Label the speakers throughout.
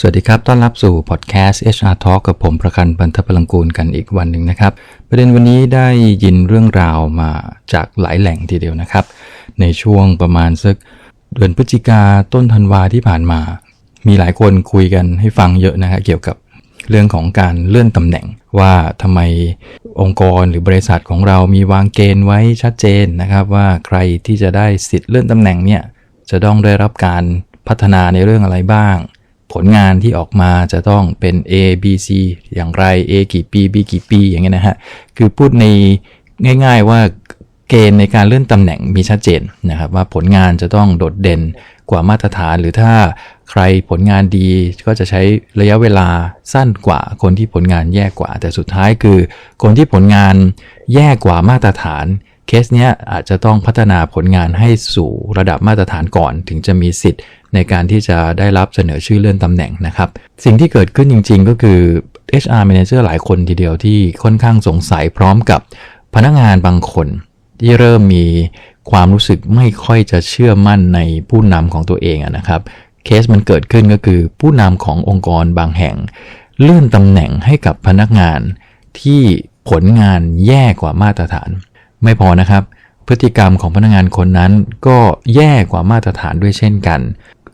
Speaker 1: สวัสดีครับ ต้อนรับสู่พอดแคสต์ HR Talk กับผมประกันบันทพลังกูลกันอีกวันหนึ่งนะครับ ประเด็นวันนี้ได้ยินเรื่องราวมาจากหลายแหล่งทีเดียวนะครับ ในช่วงประมาณสักเดือนพฤศจิกาต้นธันวาที่ผ่านมา มีหลายคนคุยกันให้ฟังเยอะนะฮะเกี่ยวกับเรื่องของการเลื่อนตำแหน่งว่าทำไมองค์กรหรือบริษัทของเรามีวางเกณฑ์ไว้ชัดเจนนะครับ ว่าใครที่จะได้สิทธิ์เลื่อนตำแหน่งเนี่ยจะต้องได้รับการพัฒนาในเรื่องอะไรบ้าง ผลงานที่ออกมาจะต้องเป็น A B C อย่างไร A กี่ปี B กี่ปี อย่างเงี้ยนะฮะ คือพูดในง่ายๆว่าเกณฑ์ในการเลื่อนตำแหน่งมีชัดเจนนะครับว่าผลงานจะต้องโดดเด่นกว่ามาตรฐาน หรือถ้าใครผลงานดีก็จะใช้ระยะเวลาสั้นกว่าคนที่ผลงานแย่กว่า แต่สุดท้ายคือ คนที่ผลงานแย่กว่ามาตรฐาน เคสเนี้ยอาจจะต้องพัฒนาผลงานให้สู่ระดับมาตรฐานก่อน ถึงจะมีสิทธิ์ในการที่จะได้รับเสนอชื่อเลื่อนตำแหน่งนะครับ สิ่งที่เกิดขึ้นจริง ๆ ก็คือ HR Manager หลายคนทีเดียวที่ค่อนข้างสงสัยพร้อมกับพนักงานบางคน ที่เริ่มมีความรู้สึกไม่ค่อยจะเชื่อมั่นในผู้นำของตัวเองนะครับเคสมันเกิดขึ้นก็คือผู้นำขององค์กรบางแห่ง เลื่อนตำแหน่งให้กับพนักงานที่ผลงานแย่กว่ามาตรฐาน ไม่พอนะครับ พฤติกรรมของพนักงานคนนั้นก็แย่กว่ามาตรฐานด้วยเช่นกัน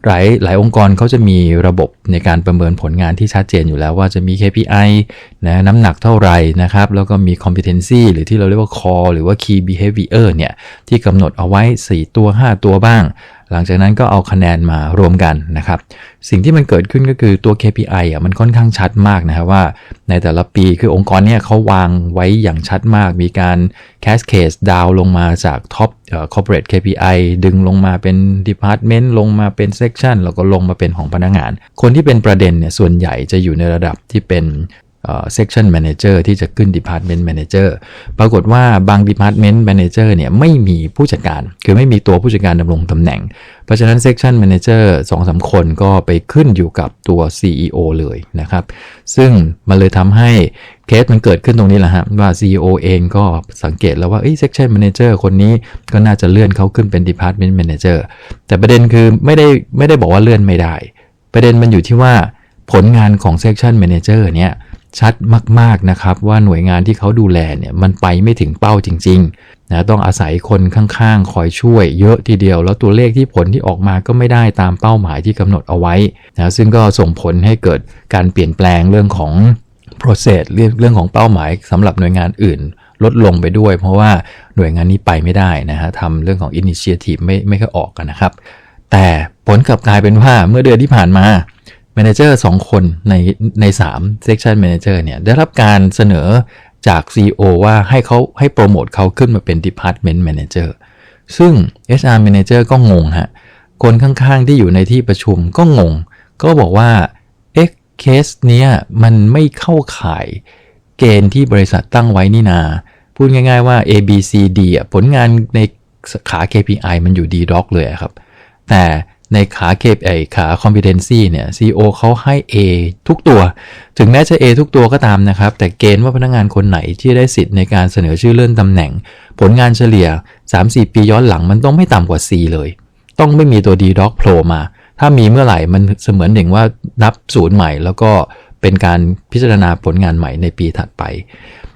Speaker 1: หลายหลายองค์กรเขาจะมีระบบในการประเมินผลงานที่ชัดเจนอยู่แล้วว่าจะมี KPI นะน้ำหนักเท่าไหร่นะครับ แล้วก็มี competency หรือที่เราเรียกว่า core หรือว่า key behavior เนี่ยที่กำหนดเอาไว้ 4 ตัว 5 ตัวบ้าง หลังจากนั้นก็เอาคะแนนมารวมกันนะครับ สิ่งที่มันเกิดขึ้นก็คือตัว KPI อะมันค่อนข้างชัดมากนะครับว่าในแต่ละปีคือองค์กรเนี่ยเขาวางไว้อย่างชัดมาก มีการ cascade down ลงมาจาก top เอ่อ corporate KPI ดึงลงมาเป็น department ลงมาเป็น section แล้วก็ลงมาเป็นของพนักงาน คนที่เป็นประเด็นเนี่ยส่วนใหญ่จะอยู่ในระดับที่เป็น section manager ที่จะขึ้น department manager ปรากฏว่าบาง department manager เนี่ยไม่มีผู้จัดการ คือไม่มีตัวผู้จัดการดำรงตำแหน่ง เพราะฉะนั้น section manager 2องสาคนก็ไปขึ้นอยู่กับตัว CEO เลยนะครับ ซึ่งมันเลยทำให้เคสมันเกิดขึ้นตรงนี้แหละฮะว่า CEO เองก็สังเกตแล้วว่าเออ section manager คนนี้ก็น่าจะเลื่อนเขาขึ้นเป็น department manager แต่ประเด็นคือไม่ได้ไม่ได้บอกว่าเลื่อนไม่ได้ ประเด็นมันอยู่ที่ว่าผลงานของ section manager เนี่ย ชัดมากๆนะครับว่าหน่วยงานที่เขาดูแลเนี่ยมันไปไม่ถึงเป้าจริงๆนะต้องอาศัยคนข้างๆ คอยช่วยเยอะทีเดียว แล้วตัวเลขที่ผลที่ออกมาก็ไม่ได้ตามเป้าหมายที่กำหนดเอาไว้นะซึ่งก็ส่งผลให้เกิดการเปลี่ยนแปลงเรื่องของ process เรื่องเรื่องของเป้าหมายสำหรับหน่วยงานอื่นลดลงไปด้วย เพราะว่าหน่วยงานนี้ไปไม่ได้นะฮะทำเรื่องของ initiative ไม่ไม่ค่อยออกกันนะครับ แต่ผลกลับกลายเป็นว่าเมื่อเดือนที่ผ่านมา แมเนเจอร์สองคนในใน3 section manager เนี่ยได้รับการเสนอจาก CEO ว่าให้เขาให้โปรโมทเขาขึ้นมาเป็น department manager ซึ่ง HR manager ก็งงฮะ คนข้างๆที่อยู่ในที่ประชุมก็งง ก็บอกว่า เอ๊ะ เคสเนี้ยมันไม่เข้าข่ายเกณฑ์ที่บริษัทตั้งไว้นี่นา พูดง่ายๆว่า A B C D อะผลงานในขา KPI มันอยู่ D doc เลยครับ แต่ ในขาเคปไอขา competency เนี่ย CEO เขาให้ A ทุกตัว ถึงแม้จะ A ทุกตัวก็ตามนะครับ แต่เกณฑ์ว่าพนักงานคนไหนที่ได้สิทธิ์ในการเสนอชื่อเลื่อนตำแหน่ง ผลงานเฉลี่ย 3-4 ปีย้อนหลังมันต้องไม่ต่ำกว่า C เลย ต้องไม่มีตัว D doc โผล่มา ถ้ามีเมื่อไหร่มันเสมือนหนึ่งว่านับศูนย์ใหม่แล้วก็เป็นการพิจารณาผลงานใหม่ในปีถัดไป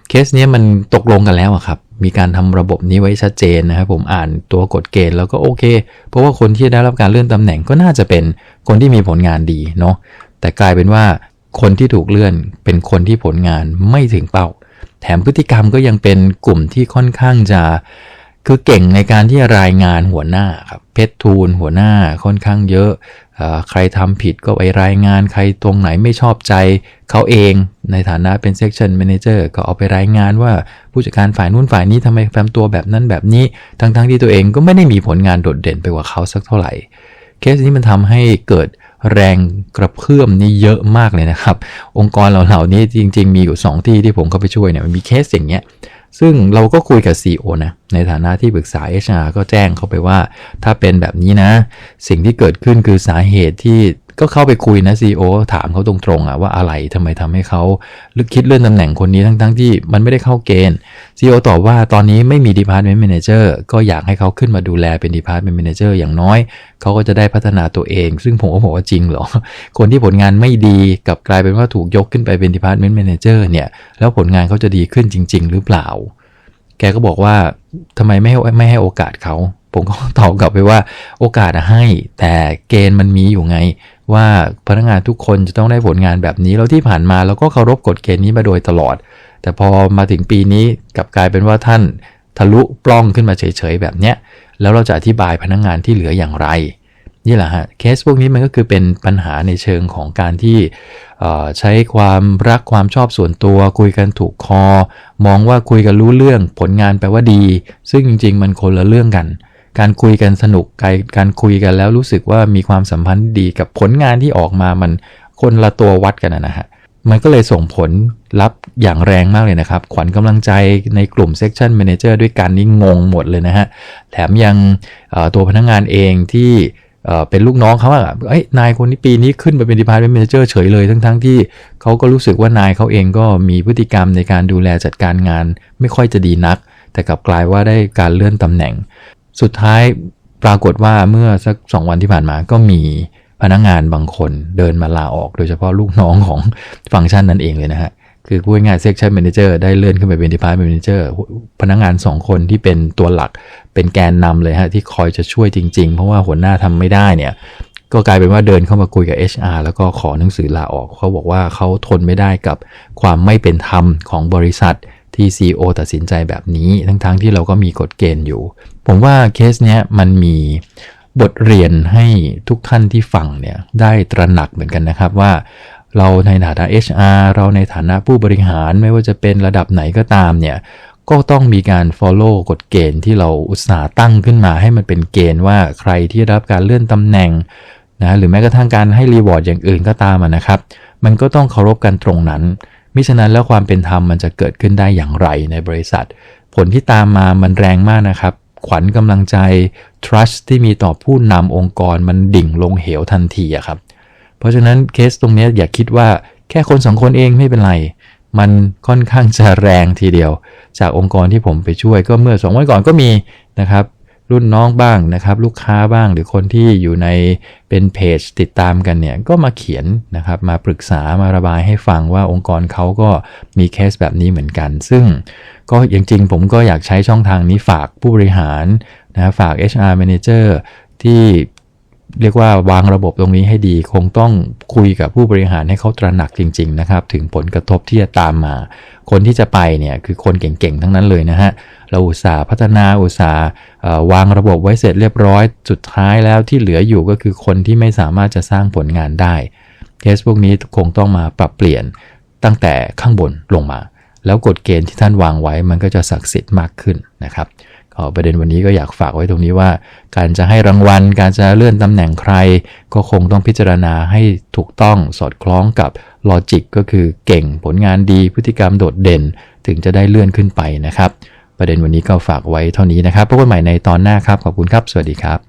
Speaker 1: เคสนี้มันตกลงกันแล้วอะครับ มีการทำระบบนี้ไว้ชัดเจนนะครับผมอ่านตัวกฎเกณฑ์แล้วก็โอเค เพราะว่าคนที่ได้รับการเลื่อนตำแหน่งก็น่าจะเป็นคนที่มีผลงานดีเนาะแต่กลายเป็นว่าคนที่ถูกเลื่อนเป็นคนที่ผลงานไม่ถึงเป้า แถมพฤติกรรมก็ยังเป็นกลุ่มที่ค่อนข้างจะ คือเก่งในการที่รายงานหัวหน้าครับเพชรทูลหัวหน้าค่อนข้างเยอะใครทำผิดก็ไปรายงานใครตรงไหนไม่ชอบใจเขาเองในฐานะเป็น section manager ก็เอาไปรายงานว่าผู้จัดการฝ่ายนู้นฝ่ายนี้ทำไมแฟมตัวแบบนั้นแบบนี้ ทั้งๆทที่ตัวเองก็ไม่ได้มีผลงานโดดเด่นไปกว่าเขาสักเท่าไหร่ เคสนี้มันทำให้เกิดแรงกระเพื่อมนี่เยอะมากเลยนะครับ องค์กรเหล่านี้จริง ๆ มีอยู่ 2 ที่ที่ผมเข้าไปช่วยเนี่ยมันมีเคสอย่างเงี้ย ซึ่งเราก็คุยกับ CEO นะในฐานะที่ปรึกษา HR ก็แจ้งเขาไปว่า ถ้าเป็นแบบนี้นะ สิ่งที่เกิดขึ้นคือสาเหตุที่ก็เข้าไปคุยนะ CEO ถามเขาตรงๆอะว่าอะไรทำไมทำให้เขาลึกคิดเลื่อนตำแหน่งคนนี้ทั้งๆที่มันไม่ได้เข้าเกณฑ์ CEO ตอบว่าตอนนี้ไม่มี Department Manager ก็อยากให้เขาขึ้นมาดูแลเป็น Department Manager อย่างน้อย เขาก็จะได้พัฒนาตัวเอง ซึ่งผมก็บอกว่าจริงเหรอ คนที่ผลงานไม่ดีกับกลายเป็นว่าถูกยกขึ้นไปเป็น Department Manager เนี่ย แล้วผลงานเขาจะดีขึ้นจริง ๆ หรือเปล่า แกก็บอกว่าทำไมไม่ให้ไม่ให้โอกาสเขา ผมก็ตอบกลับไปว่าโอกาสให้ แต่เกณฑ์มันมีอยู่ไง ว่าพนักงานทุกคนจะต้องได้ผลงานแบบนี้แล้วที่ผ่านมาเราก็เคารพกฎเกณฑ์นี้มาโดยตลอด แต่พอมาถึงปีนี้กลับกลายเป็นว่าท่านทะลุปล้องขึ้นมาเฉยๆแบบเนี้ยแล้วเราจะอธิบายพนักงานที่เหลืออย่างไร นี่แหละฮะเคสพวกนี้มันก็คือเป็นปัญหาในเชิงของการที่ใช้ความรักความชอบส่วนตัวคุยกันถูกคอ มองว่าคุยกันรู้เรื่องผลงานแปลว่าดี ซึ่งจริง ๆ มันคนละเรื่องกัน การคุยกันสนุกการการคุยกันแล้วรู้สึกว่ามีความสัมพันธ์ดีกับผลงานที่ออกมามันคนละตัววัดกันนะฮะมันก็เลยส่งผลลัพธ์ อย่างแรงมากเลยนะครับ ขวัญกำลังใจในกลุ่ม Section Manager ด้วยกันนี่งงหมดเลยนะฮะ แถมยังตัวพนักงงานเองที่เป็นลูกน้องเขาอะเอ้ยนายคนนี้ปีนี้ขึ้นไปเป็น Department Manager เฉยเลยทั้งๆทที่เขาก็รู้สึกว่านายเขาเองก็มีพฤติกรรมในการดูแลจัดการงาน ไม่ค่อยจะดีนัก แต่กลับกลายว่าได้การเลื่อนตำแหน่ง สุดท้ายปรากฏว่าเมื่อสักสองวันที่ผ่านมาก็มีพนักงงานบางคนเดินมาลาออก โดยเฉพาะลูกน้องของฟังก์ชันนั้นเองเลยนะฮะ คือพูดง่ายๆ section manager ได้เลื่อนขึ้นไปเป็น department manager พนักงาน 2 คนที่เป็นตัวหลักเป็นแกนนำเลยฮะที่คอยจะช่วยจริง ๆ เพราะว่าหัวหน้าทำไม่ได้เนี่ยก็กลายเป็นว่าเดินเข้ามาคุยกับ HR แล้วก็ขอหนังสือลาออก เขาบอกว่าเขาทนไม่ได้กับความไม่เป็นธรรมของบริษัทที่ CEO ตัดสินใจแบบนี้ ทั้งๆทที่เราก็มีกฎเกณฑ์อยู่ ผมว่าเคสเนี้ยมันมีบทเรียนให้ทุกท่านที่ฟังเนี่ยได้ตระหนักเหมือนกันนะครับว่า เราในฐานะ HR เราในฐานะผู้บริหารไม่ว่าจะเป็นระดับไหนก็ตามเนี่ยก็ต้องมีการ follow กฎเกณฑ์ที่เราอุตสาห์ตั้งขึ้นมาให้มันเป็นเกณฑ์ว่าใครที่รับการเลื่อนตำแหน่งนะหรือแม้กระทั่งการให้รีวอร์ดอย่างอื่นก็ตามนะครับ มันก็ต้องเคารพกันตรงนั้น มิฉะนั้นแล้วความเป็นธรรมมันจะเกิดขึ้นได้อย่างไรในบริษัท ผลที่ตามมามันแรงมากนะครับ ขวัญกำลังใจ trust ที่มีต่อผู้นำองค์กรมันดิ่งลงเหวทันทีอะครับ เพราะฉะนั้นเคสตรงนี้อย่าคิดว่าแค่คนสองคนเองไม่เป็นไร มันค่อนข้างจะแรงทีเดียว จากองค์กรที่ผมไปช่วยก็เมื่อสองวันก่อนก็มีนะครับ รุ่นน้องบ้างนะครับ ลูกค้าบ้างหรือคนที่อยู่ในเป็นเพจติดตามกันเนี่ยก็มาเขียนนะครับ มาปรึกษามาระบายให้ฟังว่าองค์กรเขาก็มีเคสแบบนี้เหมือนกัน ซึ่งก็จริงๆผมก็อยากใช้ช่องทางนี้ฝากผู้บริหารนะฝาก HR Manager ที่ เรียกว่าวางระบบตรงนี้ให้ดี คงต้องคุยกับผู้บริหารให้เขาตระหนักจริง ๆ นะครับ ถึงผลกระทบที่จะตามมา คนที่จะไปเนี่ยคือคนเก่งๆ ทั้งนั้นเลยนะฮะ เราอุตสาห์พัฒนาอุตสาห์วางระบบไว้เสร็จเรียบร้อย สุดท้ายแล้วที่เหลืออยู่ก็คือคนที่ไม่สามารถจะสร้างผลงานได้เคสพวกนี้คงต้องมาปรับเปลี่ยนตั้งแต่ข้างบนลงมา แล้วกฎเกณฑ์ที่ท่านวางไว้มันก็จะศักดิ์สิทธิ์มากขึ้นนะครับ ประเด็นวันนี้ก็อยากฝากไว้ตรงนี้ว่า การจะให้รางวัล การจะเลื่อนตำแหน่งใคร ก็คงต้องพิจารณาให้ถูกต้องสอดคล้องกับลอจิกก็คือเก่งผลงานดีพฤติกรรมโดดเด่น ถึงจะได้เลื่อนขึ้นไปนะครับ ประเด็นวันนี้ก็ฝากไว้เท่านี้นะครับพบกันใหม่ในตอนหน้าครับขอบคุณครับ สวัสดีครับ